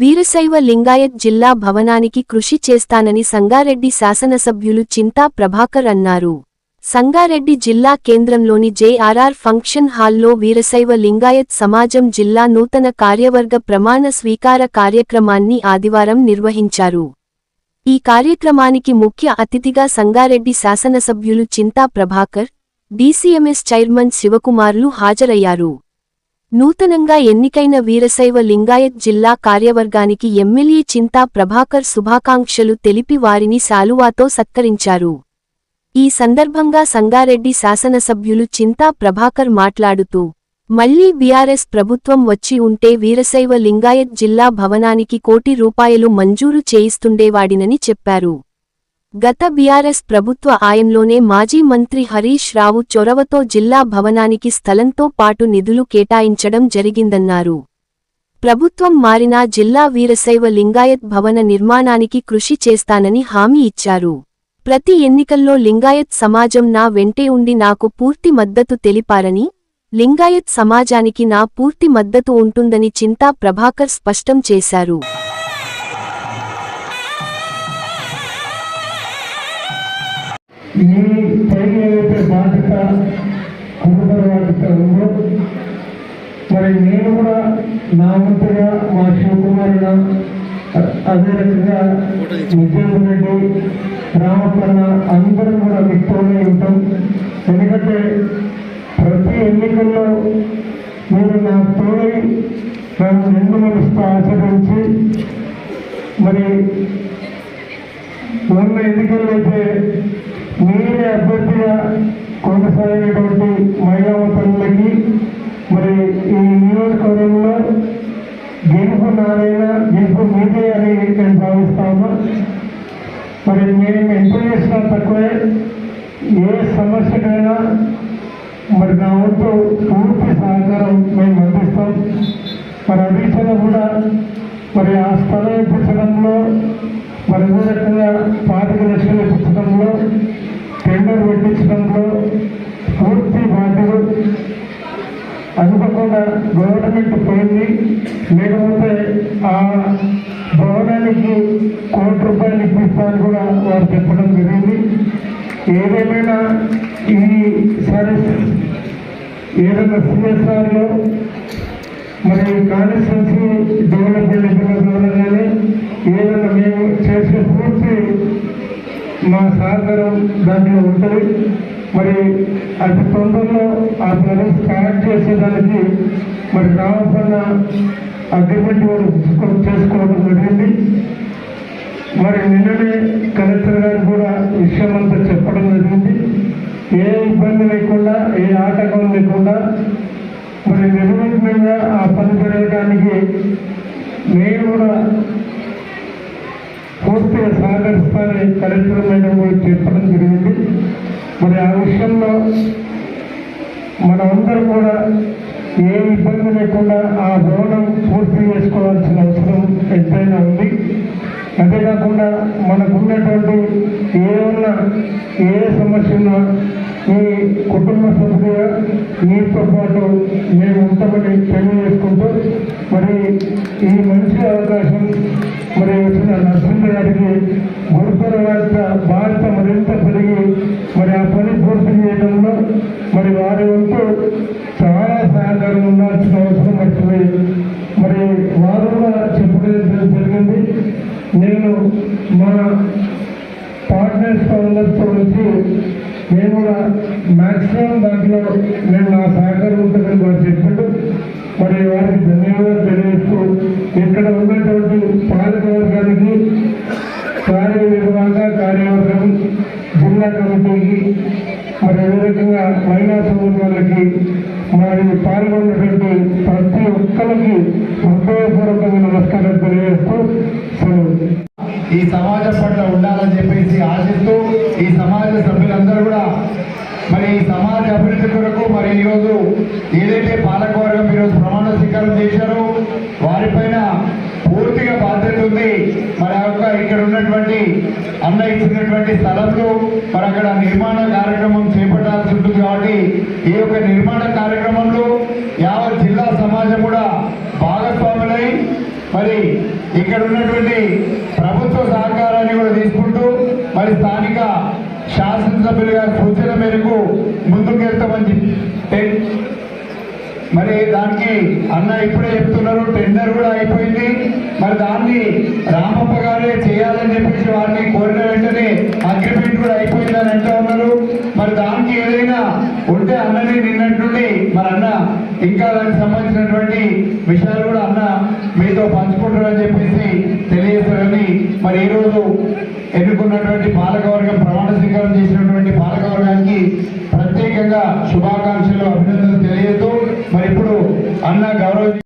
వీరశైవ లింగాయత్ జిల్లా భవనానికి కృషి చేస్తానని సంగారెడ్డి శాసనసభ్యులు చింతా ప్రభాకర్ అన్నారు. సంగారెడ్డి జిల్లా కేంద్రంలోని జేఆర్ఆర్ ఫంక్షన్ హాల్లో వీరశైవ లింగాయత్ సమాజం జిల్లా నూతన కార్యవర్గ ప్రమాణ స్వీకార కార్యక్రమాన్ని ఆదివారం నిర్వహించారు. ఈ కార్యక్రమానికి ముఖ్య అతిథిగా సంగారెడ్డి శాసనసభ్యులు చింతా ప్రభాకర్ డీసీఎంఎస్ చైర్మన్ శివకుమార్లు హాజరయ్యారు. నూతనంగా ఎన్నికైన వీరశైవ లింగాయత్ జిల్లా కార్యవర్గానికి ఎమ్మెల్యే చింతా ప్రభాకర్ శుభాకాంక్షలు తెలిపి వారిని శాలువాతో సత్కరించారు. ఈ సందర్భంగా సంగారెడ్డి శాసనసభ్యులు చింతా ప్రభాకర్ మాట్లాడుతూ మళ్ళీ బీఆర్ఎస్ ప్రభుత్వం వచ్చి ఉంటే వీరశైవ లింగాయత్ జిల్లా భవనానికి కోటి రూపాయలు మంజూరు చేయిస్తుండేవాడినని చెప్పారు. గత బీఆర్ఎస్ ప్రభుత్వ ఆయంలోనే మాజీ మంత్రి హరీష్ రావు చొరవతో జిల్లా భవనానికి స్థలంతో పాటు నిధులు కేటాయించడం జరిగిందన్నారు. ప్రభుత్వం మారినా జిల్లా వీరశైవ లింగాయత్ భవన నిర్మాణానికి కృషి చేస్తానని హామీ ఇచ్చారు. ప్రతి ఎన్నికల్లో లింగాయత్ సమాజం నా వెంటే ఉండి నాకు పూర్తి మద్దతు తెలిపారని లింగాయత్ సమాజానికి నా పూర్తి మద్దతు ఉంటుందని చింతా ప్రభాకర్ స్పష్టం చేశారు. మీ పైన ఏదైతే బాధ్యత కుటుంబ బాధ్యత ఉందో మరి నేను కూడా నా వంతుగా మా శివకుమారుల అదే రకంగా విజయన్ రెడ్డి రామకన్న అందరం కూడా మీతోనే ఉంటాం ఎందుకంటే ప్రతి ఎన్నికల్లో మీరు నా తోడై నన్ను రెండు మనసుతో ఆచరించి మరి మొన్న ఎన్నికల్లో అయితే కొనసాగినటువంటి మహిళా తల్లులకి మరి ఈ నియోజకవర్గంలో గెలుపు నాదైనా గెలుపు మీదే అని నేను భావిస్తాను మరి మేము ఎంత చేసినా తక్కువే. ఏ సమస్యకైనా మరి నా వంతు పూర్తి సహకారం మేము అందిస్తాం. మరి అభిచన కూడా మరి ఆ స్థలం ఇప్పించడంలో మరి అదే రకంగా పాతిక లక్షలు ఇప్పించడంలో టెండర్ పెట్టించడంలో పూర్తి బాధ్యత అనుకోకుండా గవర్నమెంట్ పోయింది లేకపోతే ఆ భవనానికి కోటి రూపాయలు ఇప్పిస్తామని కూడా వారు చెప్పడం జరిగింది. ఏదేమైనా ఈసారి ఏదైనా సిఎస్ఆర్లో మరి కాన్స్టిట్యున్సీ డెవలప్మెంట్ ద్వారా కానీ ఏదైనా మేము చేసే పూర్తి మా సహకారం దాంట్లో ఉంటుంది. మరి అతి తొందరలో ఆ పని స్టార్ట్ చేసేదానికి మరి కావాల్సిన అగ్రిమెంట్ కూడా చేసుకోవడం జరిగింది. మరి నిన్ననే కలెక్టర్ గారు కూడా విషయం అంతా చెప్పడం జరిగింది. ఏ ఇబ్బంది లేకుండా ఏ ఆటంకం లేకుండా మరి నిర్విఘ్నంగా ఆ పని జరగడానికి నేను కూడా పూర్తిగా సహకరిస్తానని కలెక్టర్ మేడం కూడా చెప్పడం జరిగింది. మరి ఆ విషయంలో మనమందరూ కూడా ఏ ఇబ్బంది లేకుండా ఆ భవనం పూర్తి చేసుకోవాల్సిన అవసరం ఎంతైనా ఉంది. అంతేకాకుండా మనకున్నటువంటి ఏమన్నా ఏ సమస్య ఉన్నా ఈ కుటుంబ సభ్యుగా మీతో పాటు మేము ఉంటామని తెలియజేసుకుంటూ మరి ఈ మంచి అవకాశం మరి వచ్చిన నరసింహ గారికి ఆ చేయడంలో మరి వారి వంతు చాలా సహకారం ఉండాల్సిన అవసరం పడుతుంది మరి వారు కూడా చెప్పడం జరిగింది. నేను మా పార్ట్నర్స్ అందరితో వచ్చి నేను కూడా మ్యాక్సిమం దాంట్లో నేను నా సహకారం ఉంటుందని వారు చెప్పాడు మరి వారికి ధన్యవాదాలు తెలియజేస్తూ ఇక్కడ ఉన్నటువంటి పాలకవర్గానికి కార్యనిర్వాహక కార్యవర్గం జిల్లా కమిటీకి మరి అదే రకంగా మహిళా సమూహాలకి మరి పాల్గొన్నటువంటి ప్రతి ఒక్కరికి హృదయపూర్వకంగా నమస్కారం తెలియజేస్తూ ఈ సమాజం పట్ల ఉండాలని చెప్పేసి ఆశిస్తూ ఈ సమాజ సభ్యులందరూ కూడా మరి ఈ సమాజ అభివృద్ధి కొరకు మరి ఈరోజు ఏదైతే పాలకవర్గం ఈరోజు ప్రమాణ స్వీకారం చేశారో వారిపైన పూర్తిగా బాధ్యత ఉంది. మరి ఆ యొక్క ఇక్కడ ఉన్నటువంటి అన్న ఇచ్చినటువంటి స్థలంలో మరి అక్కడ నిర్మాణ కార్యక్రమం చేపట్టాల్సి ఉంటుంది కాబట్టి ఈ యొక్క నిర్మాణ కార్యక్రమంలో యావత్ జిల్లా సమాజం కూడా భాగస్వాములై మరి ఇక్కడ ఉన్నటువంటి ప్రభుత్వ సహకారాన్ని కూడా తీసుకుంటూ మరి స్థానిక శాసనసభ్యులుగా సూచన మేరకు ముందుకెళ్తామని చెప్పి మరి దానికి అన్న ఇప్పుడే చెప్తున్నారు టెండర్ కూడా అయిపోయింది. మరి దాన్ని రామప్ప గారే చేయాలని చెప్పేసి వారిని కోరిన వెంటనే అగ్రిమెంట్ కూడా అయిపోయిందని అంటూ ఉన్నారు. మరి దానికి ఏదైనా ఉంటే అన్నని నిన్నట్టుండి మరి అన్న ఇంకా దానికి సంబంధించినటువంటి విషయాలు కూడా అన్న మీతో పంచుకుంటారని చెప్పేసి తెలియజేస్తారని మరి ఈరోజు ఎన్నుకున్నటువంటి పాలకవర్గం ప్రమాణ స్వీకారం చేసినటువంటి పాలకవర్గానికి ప్రత్యేకంగా శుభాకాంక్షలు అభినందనలు తెలియదు మరి ఇప్పుడు అన్న గౌరవ